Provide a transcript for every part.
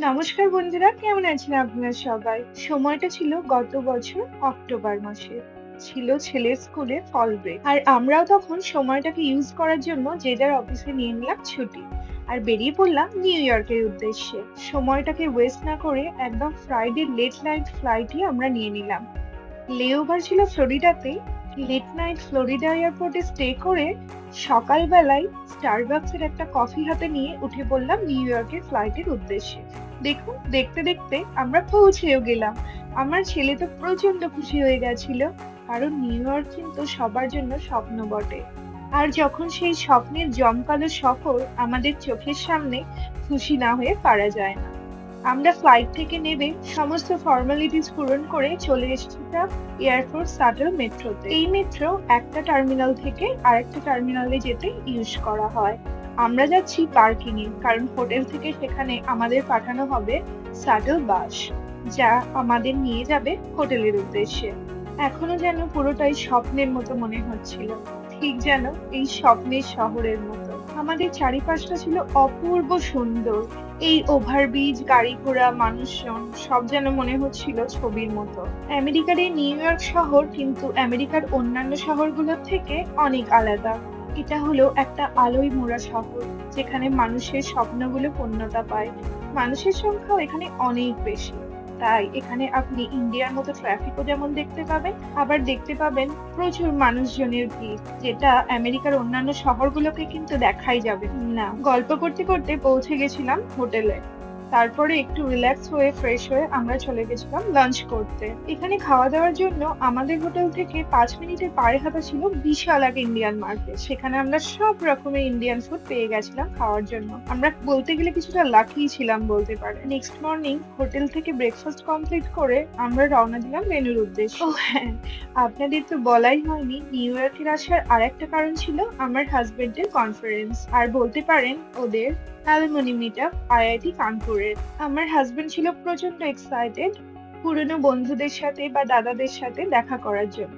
নমস্কার বন্ধুরা, কেমন আছেন আপনারা সবাই? সময়টা ছিল গত বছর অক্টোবর মাসে। ছিল ছেলের স্কুলে ফল ব্রেক আর আমরাও তখন সময়টাকে ইউজ করার জন্য যে যার অফিসে নিয়ে নিলাম ছুটি। আর বেরিয়ে পড়লাম নিউ ইয়র্কের উদ্দেশ্যে। সময়টাকে ওয়েস্ট না করে একদম ফ্রাইডে লেট নাইট ফ্লাইটই আমরা নিয়ে নিলাম। লেওভার ছিল ফ্লোরিডাতে লেট নাইট ফ্লোরিডা এয়ারপোর্টে স্টে করে সকালবেলায় স্টারবাকসের একটা কফি হাতে নিয়ে উঠে পড়লাম নিউ ইয়র্কের ফ্লাইটের উদ্দেশ্যে। দেখুন, দেখতে দেখতে আমরা পৌঁছেও গেলাম। আমার ছেলে তো প্রচণ্ড খুশি হয়ে গেছিল, কারণ নিউ ইয়র্ক কিন্তু সবার জন্য স্বপ্ন বটে। আর যখন সেই স্বপ্নের জমকালো সফর আমাদের চোখের সামনে খুশি না হয়ে পারা যায় না। আমরা ফ্লাইট থেকে নেবে সমস্ত ফর্মালিটিস পূরণ করে চলে এসেছিলাম এয়ারফোর্স শাটল মেট্রোতে এই মেট্রো একটা টার্মিনাল থেকে আরেকটা টার্মিনালে যেতে ইউজ করা হয়। আমরা যাচ্ছি পার্কিং এ কারণ হোটেল থেকে সেখানে আমাদের পাঠানো হবে শাটল বাস যা আমাদের নিয়ে যাবে হোটেলের উদ্দেশ্যে। এখনও যেন পুরোটাই স্বপ্নের মতো মনে হচ্ছিল। ঠিক যেন এই স্বপ্নের শহরের মতো। আমাদের চারিপাশটা ছিল অপূর্ব সুন্দর। এই ওভারব্রিজ গাড়ি ঘোড়া মানুষজন, সব যেন মনে হচ্ছিল ছবির মতো। আমেরিকার এই নিউ ইয়র্ক শহর কিন্তু আমেরিকার অন্যান্য শহরগুলোর থেকে অনেক আলাদা। এটা হলো একটা আলোয় মোড়া শহর, যেখানে মানুষের স্বপ্নগুলো পূর্ণতা পায়। মানুষের সংখ্যাও এখানে অনেক বেশি। তাই এখানে আপনি ইন্ডিয়ার মতো ট্রাফিকও যেমন দেখতে পাবেন, আবার দেখতে পাবেন প্রচুর মানুষজনের ভিড়, যেটা আমেরিকার অন্যান্য শহরগুলোকে কিন্তু দেখাই যাবে। না, গল্প করতে করতে পৌঁছে গেছিলাম হোটেলে। তারপরে একটু রিল্যাক্স হয়ে ফ্রেশ হয়ে আমরা চলে গেছিলাম লাঞ্চ করতে। এখানে খাওয়া দাওয়ার জন্য আমাদের হোটেল থেকে পাঁচ মিনিটের পায়ে হাঁটা ছিল বিশাল এক ইন্ডিয়ান মার্কেট সেখানে আমরা সব রকমের ইন্ডিয়ান ফুড পেয়ে গেছিলাম খাওয়ার জন্য। আমরা বলতে গেলে কিছুটা লাকি ছিলাম বলতে পারে। নেক্সট মর্নিং হোটেল থেকে ব্রেকফাস্ট কমপ্লিট করে আমরা রওনা দিলাম মেনুর উদ্দেশ্যে। ও হ্যাঁ। আপনাদের তো বলাই হয়নি নিউ ইয়র্কের আসার আর একটা কারণ ছিল আমার হাজবেন্ডের কনফারেন্স আর বলতে পারেন ওদের অ্যালুমিনি মিট আপ আইআইটি কানপুরের। আমার হাজবেন্ড ছিল প্রচণ্ড এক্সাইটেড পুরনো বন্ধুদের সাথে বা দাদাদের সাথে দেখা করার জন্য।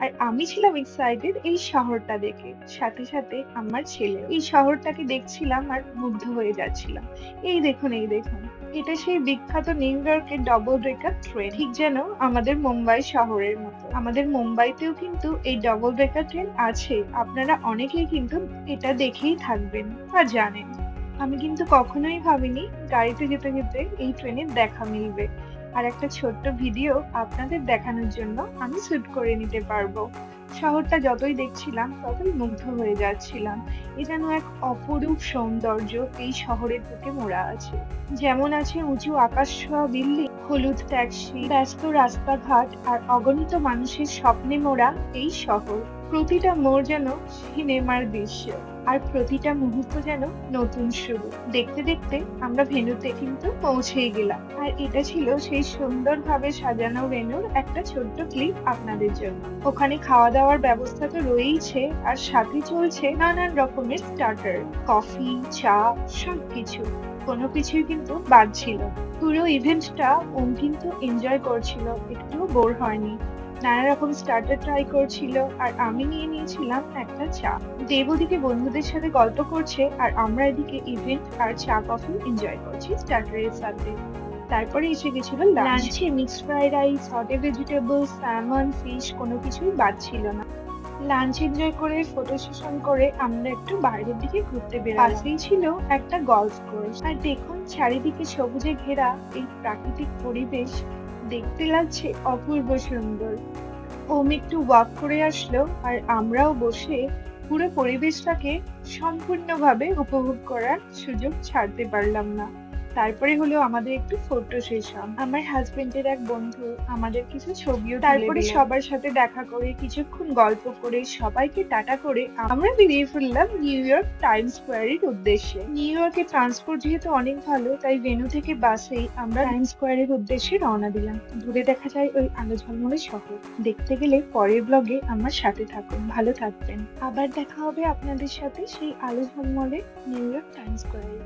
আর আমি ছিলাম এক্সাইটেড এই শহরটা দেখে। সাথে সাথে আমার ছেলে এই শহরটাকে দেখছিলাম আর মুগ্ধ হয়ে যাচ্ছিলাম। এই দেখুন এই দেখুন। এটা সেই বিখ্যাত নিউ ইয়র্কের ডবল ব্রেকার ট্রেন ঠিক যেন আমাদের মুম্বাই শহরের মতো। আমাদের মুম্বাইতেও কিন্তু এই ডবল ব্রেকার ট্রেন আছে। আপনারা অনেকেই কিন্তু এটা দেখেই থাকবেন বা জানেন। আমি কিন্তু কখনোই ভাবিনি গাড়িতে যেতে যেতে এই ট্রেনের দেখা মিলবে। আর একটা ছোট্ট ভিডিও আপনাদের দেখানোর জন্য আমি শ্যুট করে নিতে পারব। শহরটা যতই দেখছিলাম, ততই মুগ্ধ হয়ে যাচ্ছিলাম। এ যেন এক অপরূপ সৌন্দর্য এই শহরের বুকে মোড়া আছে। যেমন আছে উঁচু আকাশ ছোঁয়া বিল্ডিং হলুদ ট্যাক্সি, ব্যস্ত রাস্তাঘাট আর অগণিত মানুষের স্বপ্নে মোড়া এই শহর। প্রতিটা মোড় যেন সিনেমার দৃশ্য আর প্রতিটা মুহূর্ত যেন নতুন শুরু। দেখতে দেখতে আমরা ভেনুতে কিন্তু পৌঁছেই গেলাম। আর এটা ছিল সেই সুন্দরভাবে সাজানো ভেনুর একটা ছোট্ট ক্লিপ আপনাদের জন্য। ওখানে খাওয়া দাওয়ার ব্যবস্থা তো রয়েইছে আর সাথে চলছে নানান রকমের স্টার্টার কফি চা, সবকিছু। কোনো কিছুই কিন্তু বাদ ছিল। পুরো ইভেন্টটা ওম কিন্তু এনজয় করছিল একটু বোর হয়নি। নানা রকম স্টার্টার ট্রাই করছিল, আর আমি নিয়ে নিয়েছিলাম একটা চা। দেব ওদিকে বন্ধুদের সাথে গল্প করছে, আর আমরা এদিকে ইভেন্ট আর চা কফি এনজয় করছি স্টার্টারের সাথে। তারপরে এসে গেছিল লাঞ্চে mixed fried rice hot vegetable salmon fish কোনো কিছুই বাদ ছিল না। লাঞ্চ এনজয় করে ফটো সেশন করে আমরা একটু বাইরের দিকে ঘুরতে বেরোলাম পাশেই ছিল একটা গলফ কোর্স আর দেখুন চারিদিকে সবুজে ঘেরা এই প্রাকৃতিক পরিবেশ। দেখতে লাগছে অপূর্ব সুন্দর। ওম একটু ওয়াক করে আসলো আর আমরাও বসে পুরো পরিবেশটাকে সম্পূর্ণভাবে উপভোগ করার সুযোগ ছাড়তে পারলাম না। তারপরে হলো আমাদের একটু ফটো সেশন। আমার হাজবেন্ডের এক বন্ধু আমাদের কিছু ছবিও তারপরে সবার সাথে দেখা করে কিছুক্ষণ গল্প করে সবাইকে টাটা করে আমরা বেরিয়ে ফেললাম নিউ ইয়র্ক টাইম স্কোয়ারের উদ্দেশ্যে। নিউ ইয়র্কে ট্রান্সপোর্ট যেহেতু অনেক ভালো তাই ভেনু থেকে বাসেই আমরা টাইম স্কোয়ারের উদ্দেশ্যে রওনা দিলাম। দূরে দেখা যায় ওই আলো ঝলমলে শহর। দেখতে গেলে পরের ব্লগে আমার সাথে থাকুন। ভালো থাকবেন। আবার দেখা হবে আপনাদের সাথে সেই আলো ঝলমলে নিউ ইয়র্ক টাইম স্কোয়ারে